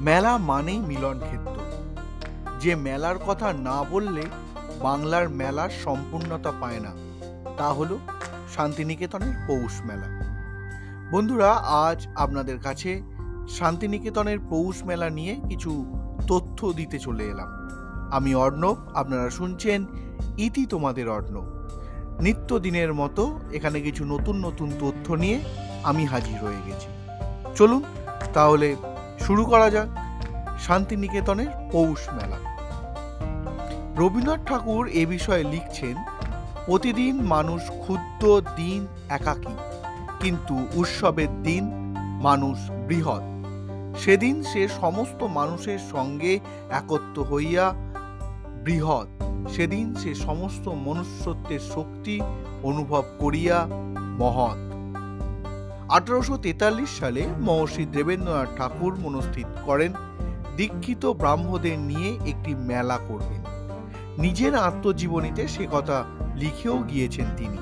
মেলা মানেই মিলন ক্ষেত্র যে মেলার কথা না বললে বাংলার মেলার সম্পূর্ণতা পায় না। তা হলো শান্তিনিকেতনের পৌষ মেলা। বন্ধুরা, আজ আপনাদের কাছে শান্তিনিকেতনের পৌষ মেলা নিয়ে কিছু তথ্য দিতে চলে এলাম। আমি অর্ণব, আপনারা শুনছেন ইতি তোমাদের অর্ণব। নিত্যদিনের মতো এখানে কিছু নতুন নতুন তথ্য নিয়ে আমি হাজির হয়ে গেছি। চলুন, তাহলে শুরু করা যাক। শান্তিনিকেতনের পৌষ মেলা। রবীন্দ্রনাথ ঠাকুর এ বিষয়ে লিখছেন, প্রতিদিন মানুষ ক্ষুদ্র দিন একাকী, কিন্তু উৎসবের দিন মানুষ বৃহৎ। সেদিন সে সমস্ত মানুষের সঙ্গে একত্র হইয়া বৃহৎ। সেদিন সে সমস্ত মনুষ্যত্বের শক্তি অনুভব করিয়া মহৎ। আঠারোশো তেতাল্লিশ সালে মহর্ষি দেবেন্দ্রনাথ ঠাকুর মনস্থিত করেন দীক্ষিত ব্রাহ্মদের নিয়ে একটি মেলা করবেন। নিজের আত্মজীবনীতে সে কথা লিখেও গিয়েছেন তিনি।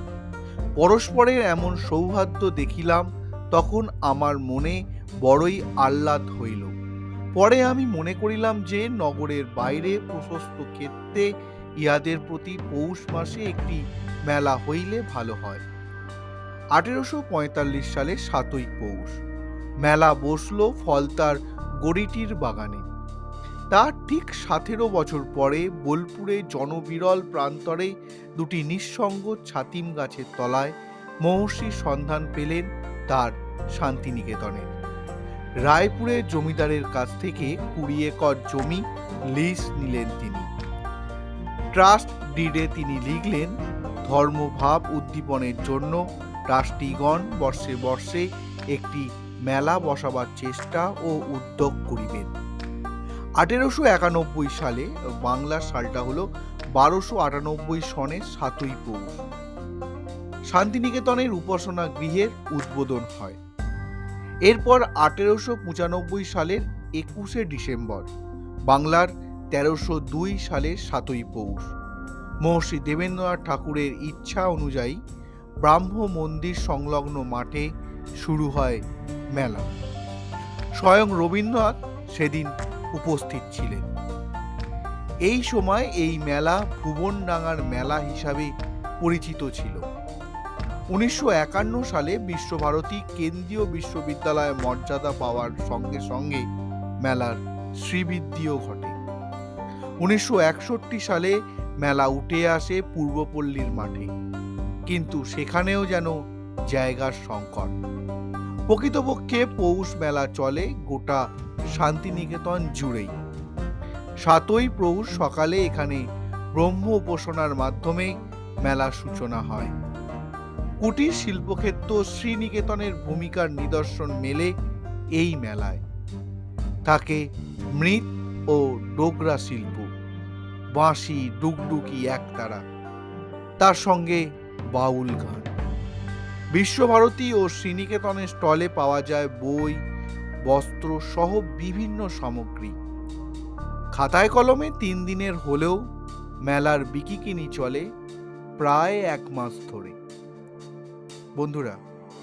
পরস্পরের এমন সৌহার্দ্য দেখিলাম, তখন আমার মনে বড়ই আহ্লাদ হইল। পরে আমি মনে করিলাম যে, নগরের বাইরে প্রশস্ত ক্ষেত্রে ইহাদের প্রতি পৌষ মাসে একটি মেলা হইলে ভালো হয়। আঠেরোশো পঁয়তাল্লিশ সালে সাতই পৌষ। মেলা বসল ফলতার গড়িটির বাগানে। তার ঠিক সতেরো বছর পরে বোলপুরে জনবিরল প্রান্তরে দুটি নিঃসঙ্গ ছাতিম গাছের তলায় মহর্ষির সন্ধান পেলেন তার শান্তিনিকেতনের। রায়পুরের জমিদারের কাছ থেকে কুড়ি একর জমি লিজ নিলেন তিনি। ট্রাস্ট ডিডে তিনি লিখলেন, ধর্মভাব উদ্দীপনের জন্য ট্রাস্টিগণ বর্ষে বর্ষে একটি মেলা বসাবার চেষ্টা ও উদ্যোগ করিবেন। আঠেরোশো একানব্বই সালে বাংলার সালটা হলো বারোশো আটানব্বই সনের সাতই পৌষ। শান্তিনিকেতনের উপাসনা গৃহের উদ্বোধন হয়। এরপর আঠেরোশো পঁচানব্বই সালের একুশে ডিসেম্বর, বাংলার তেরোশো দুই সালের সাতই পৌষ। মহর্ষি দেবেন্দ্রনাথ ঠাকুরের ইচ্ছা অনুযায়ী ব্রাহ্ম মন্দির সংলগ্ন মাঠে শুরু হয় মেলা। স্বয়ং রবীন্দ্রনাথ সেদিন উপস্থিত ছিলেন। এই সময় এই মেলা ভুবনডাঙ্গার মেলা হিসাবে পরিচিত ছিল। উনিশশো একান্ন সালে বিশ্বভারতী কেন্দ্রীয় বিশ্ববিদ্যালয়ে মর্যাদা পাওয়ার সঙ্গে সঙ্গে মেলার শ্রীবৃদ্ধিও ঘটে। উনিশশো একষট্টি সালে মেলা উঠে আসে পূর্বপল্লীর মাঠে, কিন্তু সেখানেও যেন জায়গার সংকট। প্রকৃতপক্ষে পৌষ মেলা চলে গোটা শান্তিনিকেতন জুড়েই। সাতই পৌষ সকালে এখানে ব্রহ্ম উপাসনার মাধ্যমে মেলার সূচনা হয়। কুটির শিল্পক্ষেত্র শ্রীনিকেতনের ভূমিকার নিদর্শন মেলে এই মেলায়। থাকে মৃৎ ও ডোগরা শিল্প। বাঁশি, ডুগডুগি একতারা। তার সঙ্গে বাউল গান। বিশ্বভারতী ও শ্রীনিকেতনের স্টলে পাওয়া যায় বই, বস্ত্র সহ বিভিন্ন সামগ্রী। খাতায় কলমে তিন দিনের হলেও মেলার বিকিকিনি চলে প্রায় এক মাস ধরে। বন্ধুরা,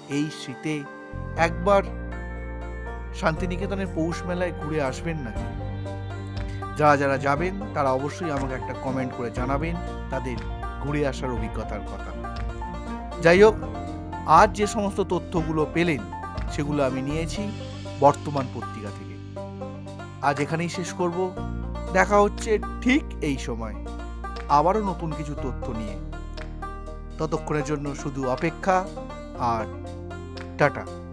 এই শীতে একবার শান্তিনিকেতনের পৌষ মেলায় ঘুরে আসবেন নাকি যারা যারা যাবেন, তারা অবশ্যই আমাকে একটা কমেন্ট করে জানাবেন, তাদের ঘুরে আসার অভিজ্ঞতার কথা। যাই হোক আজ যে সমস্ত তথ্যগুলো পেলেন, সেগুলো আমি নিয়েছি বর্তমান পত্রিকা থেকে। আজ এখানেই শেষ করব। দেখা হচ্ছে ঠিক এই সময়। আবারও নতুন কিছু তথ্য নিয়ে। ততক্ষণের জন্য শুধু অপেক্ষা আর টাটা।